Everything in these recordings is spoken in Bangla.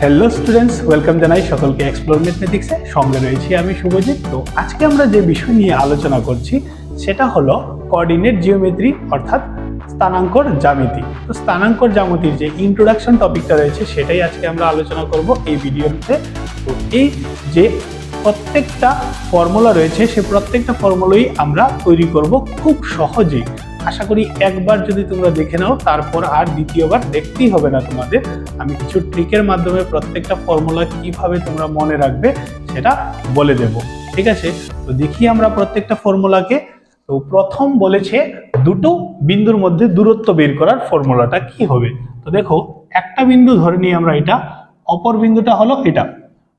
হ্যালো স্টুডেন্টস ওয়েলকাম জানাই সকলকে এক্সপ্লোর ম্যাথমেটিক্সে সঙ্গে রয়েছি আমি শুভজিৎ। তো আজকে আমরা যে বিষয় নিয়ে আলোচনা করছি, সেটা হলো কোঅর্ডিনেট জিওমেট্রি অর্থাৎ স্থানাঙ্কর জ্যামিতি। তো স্থানাঙ্কর জ্যামিতির যে ইন্ট্রোডাকশন টপিকটা রয়েছে, সেটাই আজকে আমরা আলোচনা করব এই ভিডিওতে তো। এই যে প্রত্যেকটা ফর্মুলা রয়েছে, সে প্রত্যেকটা ফর্মুলাই আমরা তৈরি করব খুব সহজেই। আশা করি একবার যদি তোমরা দেখে নাও, তারপর আর দ্বিতীয়বার দেখতেই হবে না তোমাদের। আমি কিছু ট্রিকের মাধ্যমে প্রত্যেকটা ফর্মুলা কীভাবে তোমরা মনে রাখবে সেটা বলে দেব। ঠিক আছে? তো দেখি আমরা প্রত্যেকটা ফর্মুলাকে। তো প্রথম বলেছে দুটো বিন্দুর মধ্যে দূরত্ব বের করার ফর্মুলাটা কি হবে? তো দেখো, একটা বিন্দু ধরে নিই আমরা এটা, অপর বিন্দুটা হলো এটা।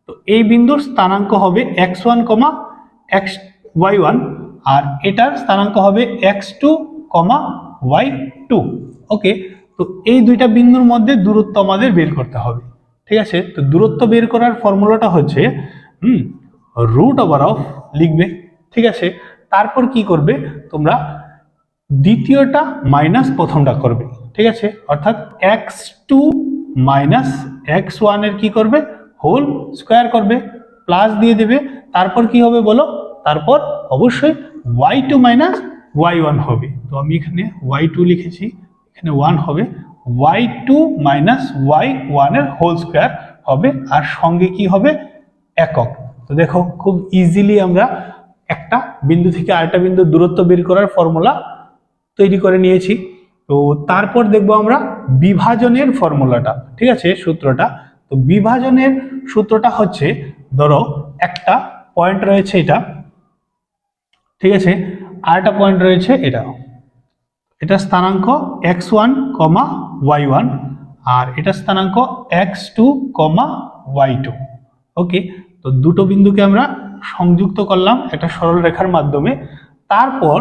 তো এই বিন্দুর স্থানাঙ্ক হবে x one comma x y one, আর এটার স্থানাঙ্ক হবে x two comma y two. Okay তো এই দুইটা বিন্দুর মধ্যে দূরত্ব আমাদের বের করতে হবে। ঠিক আছে? তো দূরত্ব বের করার ফর্মুলাটা হচ্ছে রুট ওভার অফ লিখবে। ঠিক আছে? তারপর কি করবে? তোমরা দ্বিতীয়টা মাইনাস প্রথমটা করবে। ঠিক আছে? অর্থাৎ এক্স টু মাইনাস এক্স ওয়ানের কি করবে? হোল স্কোয়ার করবে। প্লাস দিয়ে দেবে। তারপর কি হবে বলো? তারপর অবশ্যই y two minus y one হবে। তো আমি এখানে ওয়াই টু লিখেছি, এখানে ওয়ান হবে ওয়াই টু মাইনাস ওয়াই ওয়ানের হোল স্কোয়ার হবে, আর সঙ্গে কি হবে? একক। তো দেখো, খুব ইজিলি আমরা একটা বিন্দু থেকে আরেকটা বিন্দু দূরত্ব বের করার ফর্মুলা তৈরি করে নিয়েছি। তো তারপর দেখব আমরা বিভাজনের ফর্মুলাটা ঠিক আছে, সূত্রটা? তো বিভাজনের সূত্রটা হচ্ছে, ধরো, একটা পয়েন্ট রয়েছে এটা, ঠিক আছে আর একটা পয়েন্ট রয়েছে এটা। এটা স্থানাঙ্ক x one comma y one আর এটা স্থানাঙ্ক x two comma y two okay তো দুটো বিন্দুকে আমরা সংযুক্ত করলাম একটা সরল রেখার মাধ্যমে। তারপর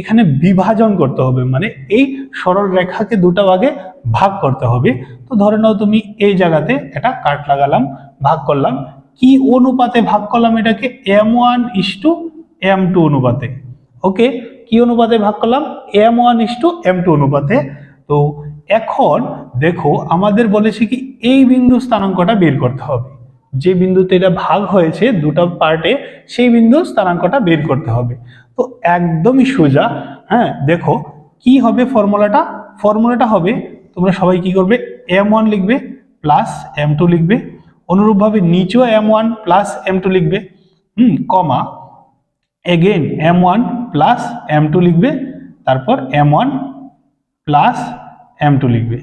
এখানে বিভাজন করতে হবে মানে এই সরল রেখাকে দুটো ভাগে ভাগ করতে হবে। তো ধরে নাও তুমি এই জায়গাতে একটা কাট লাগালাম, ভাগ করলাম। কি অনুপাতে ভাগ করলাম এটাকে? M one is to m two অনুপাতে। ওকে কি অনুপাতে ভাগ করলাম? M one is to m two অনুপাতে। তো এখন দেখো, আমাদের বলেছে কি এই বিন্দু স্থানাঙ্কটা বের করতে হবে। যে বিন্দুতে এটা ভাগ হয়েছে দুটো পার্টে সেই বিন্দু স্থানাঙ্কটা বের করতে হবে। তো একদমই সোজা হ্যাঁ দেখো, কি হবে ফর্মুলাটা? ফর্মুলাটা হবে, তোমরা সবাই কি করবে? এম ওয়ান লিখবে প্লাস এম টু লিখবে। অনুরূপভাবে নিচেও m one plus m two লিখবে। হুম, comma again m one plus m two লিখবে, তারপর m one plus m two লিখবে।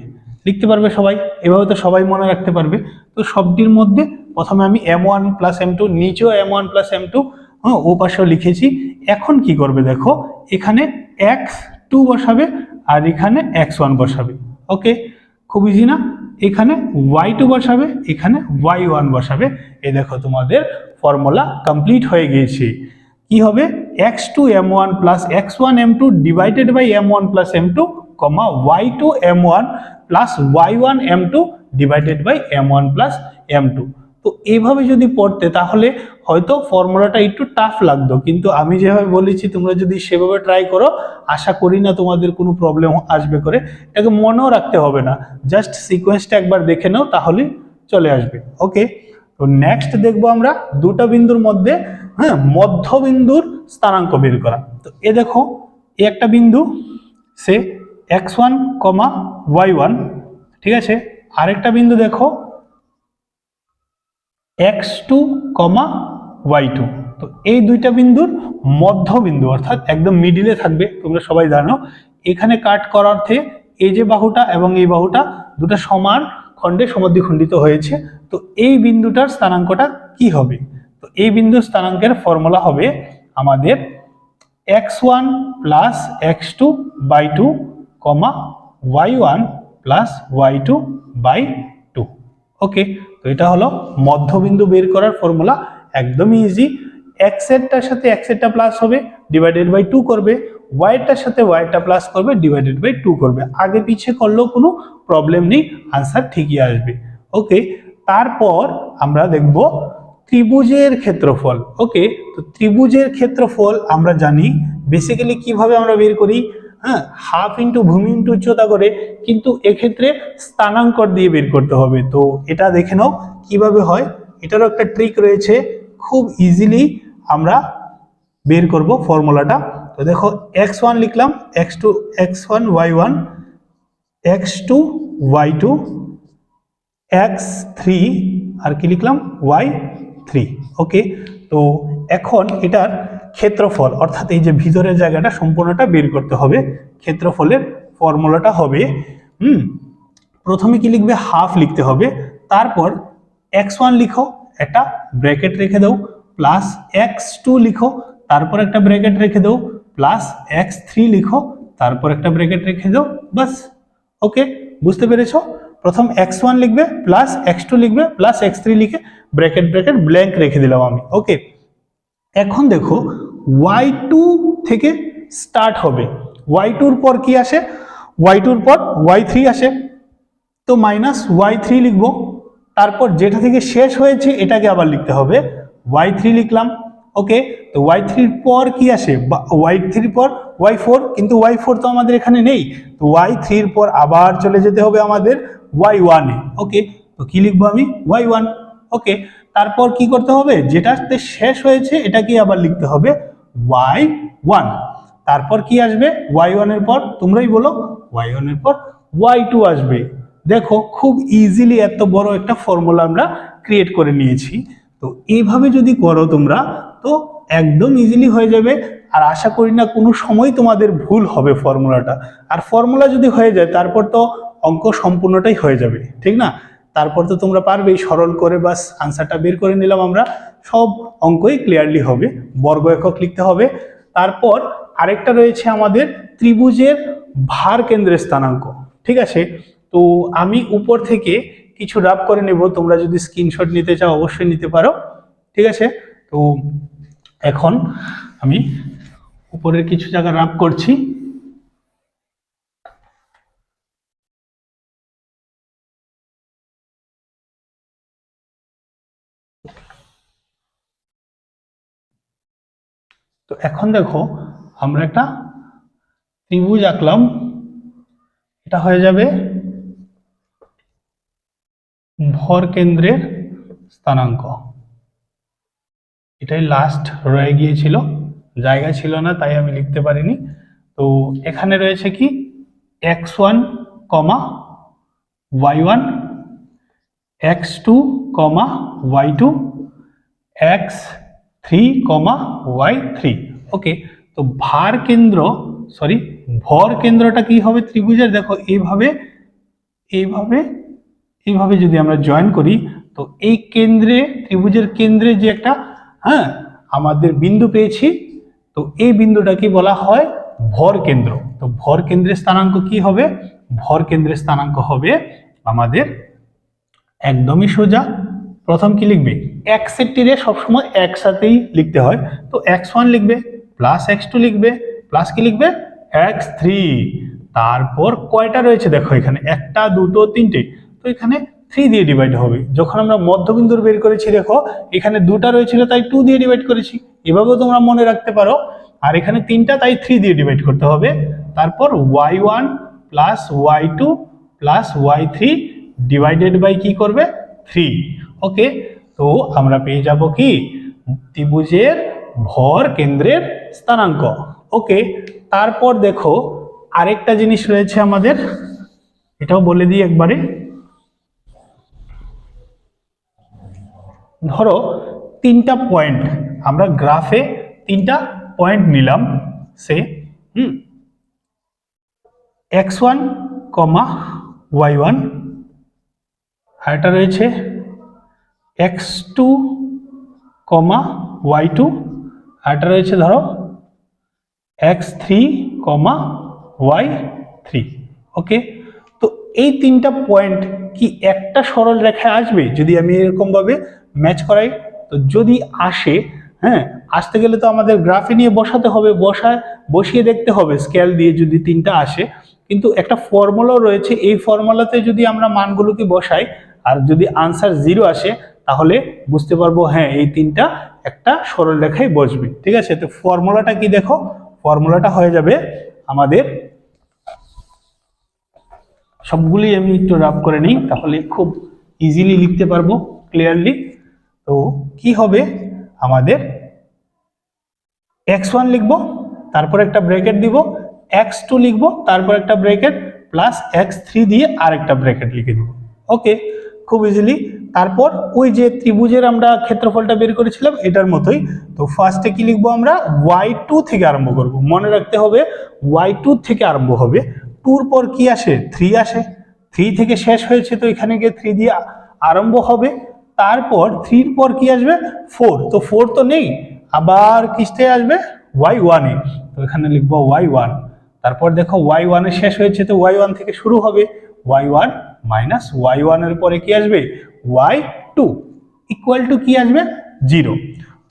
লিখতে পারবে সবাই, এভাবে তো সবাই মনে রাখতে পারবে। তো সবটির মধ্যে প্রথমে আমি m one plus m two নিচেও m one plus m two হ্যাঁ ও পাশেও লিখেছি। এখন কি করবে দেখো, এখানে এক্স টু বসাবে আর এখানে এক্স ওয়ান বসাবে। ওকে? খুব ইজি না? এখানে ওয়াই টু বসাবে, এখানে ওয়াই ওয়ান বসাবে। এই দেখো তোমাদের ফর্মুলা কমপ্লিট হয়ে গিয়েছে। কি হবে? X two m one plus x one m two divided by m one plus m two comma y two m one plus y one m two divided by m one plus m two তো এইভাবে যদি পড়তে, তাহলে হয়তো ফর্মুলাটা একটু টাফ লাগতো। কিন্তু আমি যেভাবে বলেছি, তোমরা যদি সেভাবে ট্রাই করো, আশা করি না তোমাদের কোনো প্রবলেম আসবে করে। এটাকে মনেও রাখতে হবে না। জাস্ট সিকোয়েন্সটা একবার দেখে নাও, তাহলে চলে আসবে। ওকে তো নেক্সট দেখব আমরা দুটো বিন্দুর মধ্যে হ্যাঁ মধ্যবিন্দুর স্থানাঙ্ক বের করা। তো এ দেখো, এ একটা বিন্দু, say x one comma y one ঠিক আছে? আরেকটা বিন্দু দেখো x two comma y two তো এই দুইটা বিন্দুর মধ্যবিন্দু, অর্থাৎ একদম মিডিলে থাকবে, তোমরা সবাই জানো। এখানে কাট করার অর্থে এই যে বাহুটা এবং এই বাহুটা দুটো সমান খণ্ডে সমদ্বিখণ্ডিত হয়েছে, তো এই বিন্দুটার স্থানাঙ্কটা কি হবে? তো এই বিন্দুর স্থানাঙ্কের ফর্মুলা হবে আমাদের x one plus x two by two comma y one plus y two by two okay তো এটা হলো মধ্যবিন্দু বের করার ফর্মুলা একদমই ইজি এক্সেরটার সাথে এক্সেরটা প্লাস হবে ডিভাইডেড বাই টু করবে। ওয়াইটার সাথে ওয়াইটা প্লাস করবে ডিভাইডেড বাই টু করবে। আগে পিছিয়ে করলেও কোনো প্রবলেম নেই আনসার ঠিকই আসবে। ওকে তারপর আমরা দেখব ত্রিভুজের ক্ষেত্রফল। ওকে তো ত্রিভুজের ক্ষেত্রফল আমরা জানি বেসিক্যালি কীভাবে আমরা বের করি? হ্যাঁ হাফ ইন্টু ভূমি ইন্টু উচ্চতা করে, কিন্তু এক্ষেত্রে স্থানাঙ্কর দিয়ে বের করতে হবে। তো এটা দেখে নাও কীভাবে হয়। এটারও একটা ট্রিক রয়েছে। খুব ইজিলি আমরা বের করব ফর্মুলাটা তো দেখো এক্স ওয়ান লিখলাম x two x one y one x two y two x three আর কি লিখলাম? ওয়াই থ্রি ওকে তো এখন এটার ক্ষেত্রফল, অর্থাৎ এই যে ভিতরের জায়গাটা সম্পূর্ণটা বের করতে হবে, ক্ষেত্রফলের ফর্মুলাটা হবে, হুম? প্রথমে কি লিখবে? হাফ লিখতে হবে, তারপর এক্স ওয়ান লিখো, একটা ব্র্যাকেট রেখে দাও, প্লাস এক্স টু লিখো, তারপর একটা ব্র্যাকেট রেখে দাও প্লাস এক্স থ্রি লিখো, তারপর একটা ব্র্যাকেট রেখে দাও বাস ওকে বুঝতে পেরেছ? প্রথম এক্স ওয়ান লিখবে প্লাস এক্স টু লিখবে প্লাস এক্স থ্রি লিখে ব্র্যাকেট ব্র্যাকেট ব্ল্যাঙ্ক রেখে দিলাম আমি। ওকে এখন দেখো ওয়াই টু থেকে স্টার্ট হবে। ওয়াই টুর পর কি আসে? ওয়াই টুর পর ওয়াই থ্রি আসে। তো মাইনাস ওয়াই থ্রি লিখব। তারপর যেটা থেকে শেষ হয়েছে, এটাকে আবার লিখতে হবে। ওয়াই থ্রি লিখলাম। ওকে তো ওয়াই থ্রির পর কি আসে? ওয়াই থ্রির পর ওয়াই ফোর কিন্তু ওয়াই ফোর তো আমাদের এখানে নেই। তো ওয়াই থ্রির পর আবার চলে যেতে হবে আমাদের ওয়াই ওয়ানে ওকে তো কি লিখব আমি? ওয়াই ওয়ান ওকে তারপর কি করতে হবে? যেটাতে শেষ হয়েছে এটাকে আবার লিখতে হবে? ওয়াই ওয়ান তারপর কি আসবে? ওয়াই ওয়ানের পর, তোমরাই বলো ওয়াই ওয়ানের পর ওয়াই টু আসবে। দেখো, খুব ইজিলি এত বড় একটা ফর্মুলা আমরা ক্রিয়েট করে নিয়েছি। তো এইভাবে যদি করো তোমরা তো একদম ইজিলি হয়ে যাবে। আর আশা করি না কোনো সময় তোমাদের ভুল হবে ফর্মুলাটা। আর ফর্মুলা যদি হয়ে যায়, তারপর তো অঙ্ক সম্পূর্ণটাই হয়ে যাবে, ঠিক না? তারপর তো তোমরা পারবেই, সরল করে বাস আনসারটা বের করে নিলাম আমরা। সব অঙ্কই ক্লিয়ারলি হবে, বর্গ একক লিখতে হবে। তারপর আরেকটা রয়েছে আমাদের ত্রিভুজের ভার কেন্দ্রের স্থানাঙ্ক, ঠিক আছে? তো আমি উপর থেকে কিছু রাব করে নেব, তোমরা যদি স্ক্রিনশট নিতে চাও, অবশ্যই নিতে পারো, ঠিক আছে? তো এখন আমি উপরের কিছু জায়গা রাব করছি। তো এখন দেখো, আমরা একটা ত্রিভুজ আঁকলাম। এটা হয়ে যাবে ভর কেন্দ্রের স্থানাঙ্ক। এটাই লাস্ট রয়ে গিয়েছিল। জায়গা ছিল না, তাই আমি লিখতে পারিনি। তো এখানে রয়েছে কি? X one comma y one x two comma y two x three comma y three okay তো ভার কেন্দ্র সরি ভর কেন্দ্রটা কি হবে ত্রিভুজের? দেখো, এইভাবে এইভাবে এইভাবে যদি আমরা জয়েন করি, তো এই কেন্দ্রে, ত্রিভুজের কেন্দ্রে যে একটা হ্যাঁ আমাদের বিন্দু পেয়েছি। তো এই বিন্দুটাকে বলা হয় ভর কেন্দ্র। তো ভর কেন্দ্রের স্থানাঙ্ক কি হবে? ভর কেন্দ্রের স্থানাঙ্ক হবে আমাদের একদমই সোজা। প্রথম কি লিখবে? এক্সের সবসময় একসাথেই লিখতে হয়। তো এক্স ওয়ান লিখবে, প্লাস এক্স টু লিখবে, প্লাস কি লিখবে? X three. তারপর কয়টা রয়েছে দেখো এখানে? একটা, দুটো, তিনটে। তো এখানে থ্রি দিয়ে ডিভাইড হবে। যখন আমরা মধ্যবিন্দুর বের করেছি, দেখো, এখানে দুটা রয়েছিল, তাই টু দিয়ে ডিভাইড করেছি। এভাবেও তোমরা মনে রাখতে পারো। আর এখানে তিনটা, তাই থ্রি দিয়ে ডিভাইড করতে হবে। তারপর y one plus y two plus y three divided by কি করবে? থ্রি ওকে তো আমরা পেয়ে যাব কি? ত্রিভুজের ভর কেন্দ্রের স্থানাঙ্ক। ওকে তারপর দেখো, আরেকটা জিনিস রয়েছে আমাদের। এটাও বলে দিই একবারে। ধরো তিনটা পয়েন্ট আমরা গ্রাফে তিনটা পয়েন্ট নিলাম, say, hmm x one comma y one আর এটা রয়েছে x two comma y two আর এটা রয়েছে ধরো x three comma y three okay তো এই তিনটা পয়েন্ট কি একটা সরল রেখায় আসবে? যদি আমি এরকমভাবে ম্যাচ করাই। তো যদি আসে হ্যাঁ আসতে গেলে তো আমাদের গ্রাফে নিয়ে বসাতে হবে, বসায়, বসিয়ে দেখতে হবে স্কেল দিয়ে যদি তিনটা আসে। কিন্তু একটা ফর্মুলাও রয়েছে, এই ফর্মুলাতে যদি আমরা মানগুলোকে বসাই, আর যদি আনসার জিরো আসে, তাহলে বুঝতে পারব হ্যাঁ এই তিনটা একটা সরল রেখায় বসবে। ঠিক আছে? তো ফর্মুলাটা কি দেখো? ফর্মুলাটা হয়ে যাবে আমাদের সবগুলি আমি একটু রাফ করে নিই, তাহলে খুব ইজিলি লিখতে পারব ক্লিয়ারলি তো কি হবে? আমাদের এক্স ওয়ান লিখব, তারপর একটা ব্রেকেট দিব এক্স টু লিখব, তারপর একটা ব্রেকেট প্লাস এক্স থ্রি দিয়ে আরেকটা ব্রেকেট লিখে দিব। ওকে খুব ইজিলি তারপর ওই যে ত্রিভুজের আমরা ক্ষেত্রফলটা বের করেছিলাম, এটার মতোই। তো ফার্স্টে কি লিখব আমরা? ওয়াই টু থেকে আরম্ভ করব। মনে রাখতে হবে ওয়াই টু থেকে আরম্ভ হবে। টুর পর কি আসে? থ্রি আসে। থ্রি থেকে শেষ হয়েছে, তো এখানে গিয়ে থ্রি দিয়ে আরম্ভ হবে। তারপর থ্রির পর কি আসবে? ফোর তো ফোর তো নেই। আবার কিসতে আসবে? ওয়াই ওয়ানে তো এখানে লিখব ওয়াই ওয়ান তারপর দেখো ওয়াই ওয়ানে শেষ হয়েছে, তো ওয়াই ওয়ান থেকে শুরু হবে। ওয়াই ওয়ান মাইনাস ওয়াই ওয়ানের পরে কি আসবে? ওয়াই টু ইকুয়াল টু কি আসবে? জিরো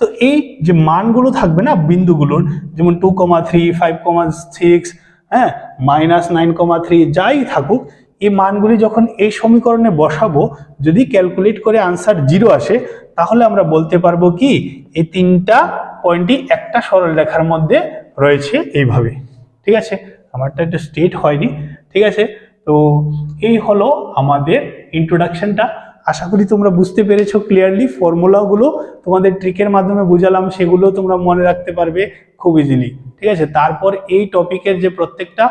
তো এই যে মানগুলো থাকবে না বিন্দুগুলোর, যেমন two comma three five comma six হ্যাঁ মাইনাস নাইন কমা থ্রি যাই থাকুক এই মানগুলি যখন এই সমীকরণে বসাবো, যদি ক্যালকুলেট করে আনসার জিরো আসে, তাহলে আমরা বলতে পারব কি, এই তিনটা পয়েন্টই একটা সরল রেখার মধ্যে রয়েছে এইভাবে। ঠিক আছে? আমারটা একটু স্টেট হয়নি। ঠিক আছে? তো এই হলো আমাদের ইন্ট্রোডাকশনটা আশা করি তোমরা বুঝতে পেরেছ ক্লিয়ারলি ফর্মুলাগুলো তোমাদের ট্রিকের মাধ্যমে বুঝালাম, সেগুলো তোমরা মনে রাখতে পারবে খুব ইজিলি ঠিক আছে? তারপর এই টপিকের যে প্রত্যেকটা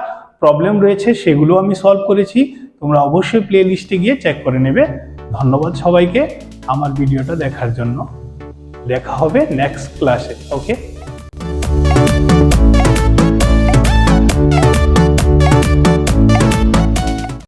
প্রবলেম রয়েছে, সেগুলো আমি সলভ করেছি। তোমরা অবশ্যই প্লে লিস্টে গিয়ে চেক করে নেবে। ধন্যবাদ সবাইকে আমার ভিডিওটা দেখার জন্য। দেখা হবে নেক্সট ক্লাসে ওকে